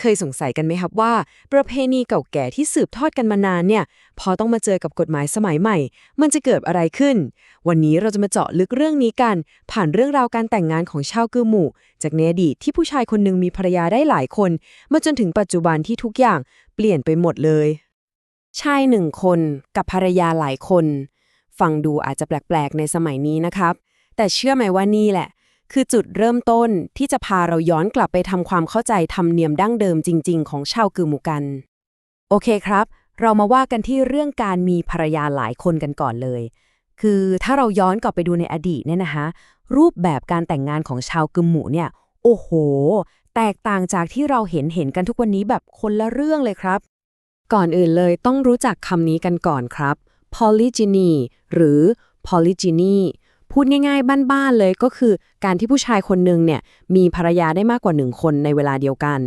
เคยสงสัยกันไหมครับว่า ประเพณีเก่าแก่ที่สืบทอดกันมานานเนี่ย พอต้องมาเจอกับกฎหมายสมัยใหม่ มันจะเกิดอะไรขึ้น วันนี้เราจะมาเจาะลึกเรื่องนี้กัน ผ่านเรื่องราวการแต่งงานของชาวกือหมู่ จากในอดีตที่ผู้ชายคนหนึ่งมีภรรยาได้หลายคน มาจนถึงปัจจุบันที่ทุกอย่างเปลี่ยนไปหมดเลย ชายหนึ่งคนกับภรรยาหลายคน ฟังดูอาจจะแปลกๆในสมัยนี้นะครับ แต่เชื่อไหมว่านี่แหละ คือจุดเริ่มต้นที่จะพาเราย้อนกลับไปทำความเข้าใจธรรมเนียมดั้งเดิมจริง ๆ ของชาวกือมูกัน โอเคครับ เรามาว่ากันที่เรื่องการมีภรรยาหลายคนกันก่อนเลย คือถ้าเราย้อนกลับไปดูในอดีตเนี่ยนะคะรูปแบบการแต่งงานของชาวกึมหมูเนี่ย โอ้โห แตกต่างจากที่เราเห็นเห็นกันทุกวันนี้แบบคนละเรื่องเลยครับ ก่อนอื่นเลยต้องรู้จักคำนี้กันก่อนครับ polygyny หรือ polygyny พูดง่ายๆ บ้านๆเลยก็คือการที่ผู้ชายคนหนึ่งเนี่ยมีภรรยาได้มากกว่าหนึ่งคนในเวลาเดียวกัน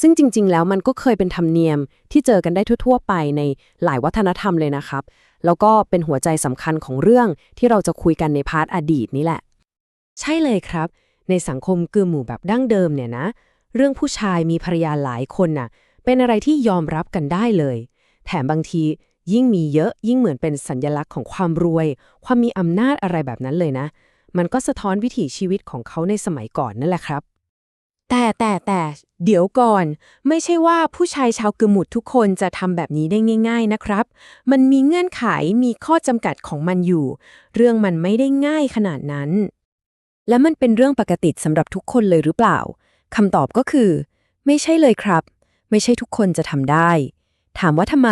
ซึ่งจริง ๆ แล้วมันก็เคยเป็นธรรมเนียมที่เจอกันได้ทั่ว ๆ ไปในหลายวัฒนธรรมเลยนะครับ แล้วก็เป็นหัวใจสำคัญของเรื่องที่เราจะคุยกันในพาร์ทอดีตนี่แหละ ใช่เลยครับ ในสังคมกือหมู่แบบดั้งเดิมเนี่ยนะ เรื่องผู้ชายมีภรรยาหลายคนน่ะเป็นอะไรที่ยอมรับกันได้เลย แถมบางที ยิ่งมีเยอะยิ่งเหมือนเป็นสัญญลักษณ์ของความรวย ความมีอำนาจอะไรแบบนั้นเลยนะ มันก็สะท้อนวิถีชีวิตของเขาในสมัยก่อนนั่นแหละครับ แต่แต่แต่เดี๋ยวก่อน ไม่ใช่ว่าผู้ชายชาวกมุดทุกคนจะทำแบบนี้ได้ง่าย ๆนะครับ มันมีเงื่อนไขมีข้อจำกัดของมันอยู่ เรื่องมันไม่ได้ง่ายขนาดนั้น และมันเป็นเรื่องปกติสำหรับทุกคนเลยหรือเปล่าคำตอบก็คือ ไม่ใช่เลยครับ ไม่ใช่ทุกคนจะทำได้ ถามว่าทำไม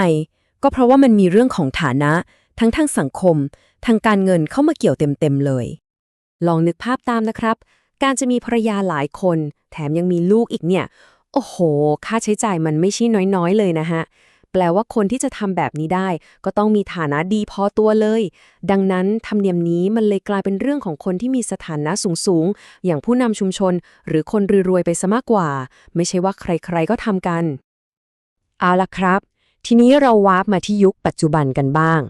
ก็เพราะว่ามันมีเรื่องของฐานะ ทั้งทางสังคม ทางการเงินเข้ามาเกี่ยวเต็มๆเลย ลองนึกภาพตามนะครับ การจะมีภรรยาหลายคน แถมยังมีลูกอีกเนี่ย โอ้โห ค่าใช้จ่ายมันไม่ใช่น้อยๆ เลยนะฮะแปลว่าคนที่จะทำแบบนี้ได้ ก็ต้องมีฐานะดีพอตัวเลย ดังนั้นธรรมเนียมนี้มันเลยกลายเป็นเรื่องของคนที่มีสถานะสูงๆ อย่างผู้นำชุมชน หรือคนรวยๆไปซะมากกว่า ไม่ใช่ว่าใครๆก็ทำกัน เอาละครับ ทีนี้เราวาร์ปมาที่ยุคปัจจุบันกันบ้าง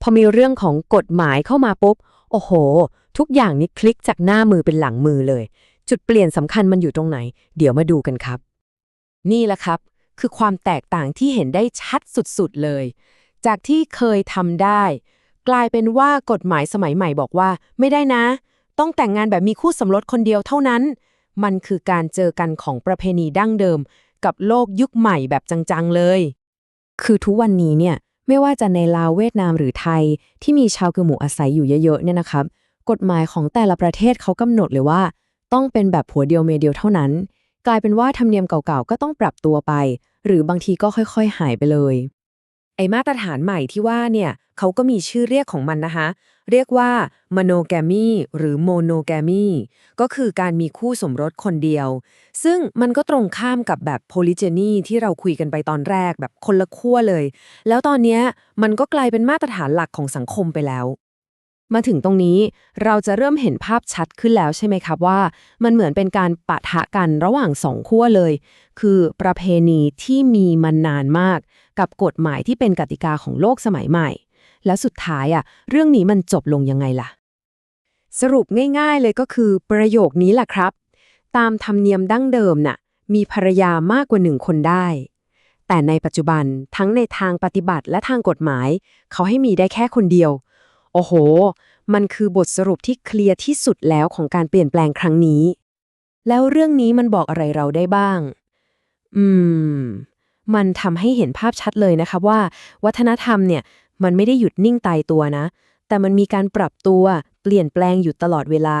พอมีเรื่องของกฎหมายเข้ามาปุ๊บ โอ้โห ทุกอย่างนี้คลิกจากหน้ามือเป็นหลังมือเลย จุดเปลี่ยนสำคัญมันอยู่ตรงไหน เดี๋ยวมาดูกันครับ นี่แหละครับ คือความแตกต่างที่เห็นได้ชัดสุดๆเลย จากที่เคยทำได้ กลายเป็นว่ากฎหมายสมัยใหม่บอกว่า ไม่ได้นะ ต้องแต่งงานแบบมีคู่สมรสคนเดียวเท่านั้น มันคือการเจอกันของประเพณีดั้งเดิม กับโลกยุคใหม่แบบจังๆเลย คือทุกวันนี้เนี่ยไม่ว่าจะในลาวเวียดนามหรือไทย ที่มีชาวกะหมู่อาศัยอยู่เยอะๆเนี่ยนะครับกฎหมายของแต่ละประเทศเขากำหนดเลยว่า ต้องเป็นแบบผัวเดียวเมียเดียวเท่านั้น กลายเป็นว่าธรรมเนียมเก่าๆก็ต้องปรับตัวไป หรือบางทีก็ค่อยๆ หายไปเลย ไอมาตรฐานใหม่ที่ว่าเนี่ยเขาก็มีชื่อเรียกของมันนะคะ เรียกว่า monogamy หรือ monogamy ก็คือการมีคู่สมรสคนเดียว ซึ่งมันก็ตรงข้ามกับแบบ polygyny ที่เราคุยกันไปตอนแรกแบบคนละขั้วเลย แล้วตอนนี้มันก็กลายเป็นมาตรฐานหลักของสังคมไปแล้ว มาถึงตรงนี้เราจะเริ่มเห็นภาพชัดขึ้นแล้วใช่ไหมครับว่า มันเหมือนเป็นการปะทะกันระหว่างสองขั้วเลย คือประเพณีที่มีมานานมาก กับกฎหมายที่เป็นกติกาของโลกสมัยใหม่ และสุดท้ายอะเรื่องนี้มันจบลงยังไงล่ะ สรุปง่ายๆเลยก็คือประโยคนี้แหละครับ ตามธรรมเนียมดั้งเดิมน่ะ มีภรรยามากกว่าหนึ่งคนได้ แต่ในปัจจุบันทั้งในทางปฏิบัติและทางกฎหมาย เขาให้มีได้แค่คนเดียว โอ้โห มันคือบทสรุปที่เคลียร์ที่สุดแล้วของการเปลี่ยนแปลงครั้งนี้ แล้วเรื่องนี้มันบอกอะไรเราได้บ้าง อืมมันทำให้เห็นภาพชัดเลยนะคะว่า วัฒนธรรมเนี่ย มันไม่ได้หยุดนิ่งตายตัวนะ แต่มันมีการปรับตัวเปลี่ยนแปลงอยู่ตลอดเวลา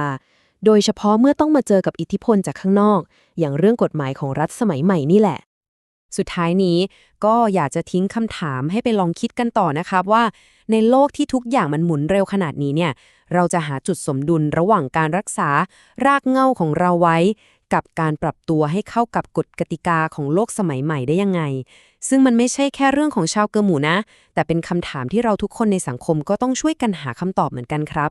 โดยเฉพาะเมื่อต้องมาเจอกับอิทธิพลจากข้างนอก อย่างเรื่องกฎหมายของรัฐสมัยใหม่นี่แหละ สุดท้ายนี้ก็อยากจะทิ้งคำถามให้ไปลองคิดกันต่อนะครับว่า ในโลกที่ทุกอย่างมันหมุนเร็วขนาดนี้เนี่ยเราจะหาจุดสมดุลระหว่างการรักษารากเหง้าของเราไว้ กับการปรับตัวให้เข้ากับกฎกติกาของโลกสมัยใหม่ได้ยังไง ซึ่งมันไม่ใช่แค่เรื่องของชาวเกอหมูนะ แต่เป็นคำถามที่เราทุกคนในสังคมก็ต้องช่วยกันหาคำตอบเหมือนกันครับ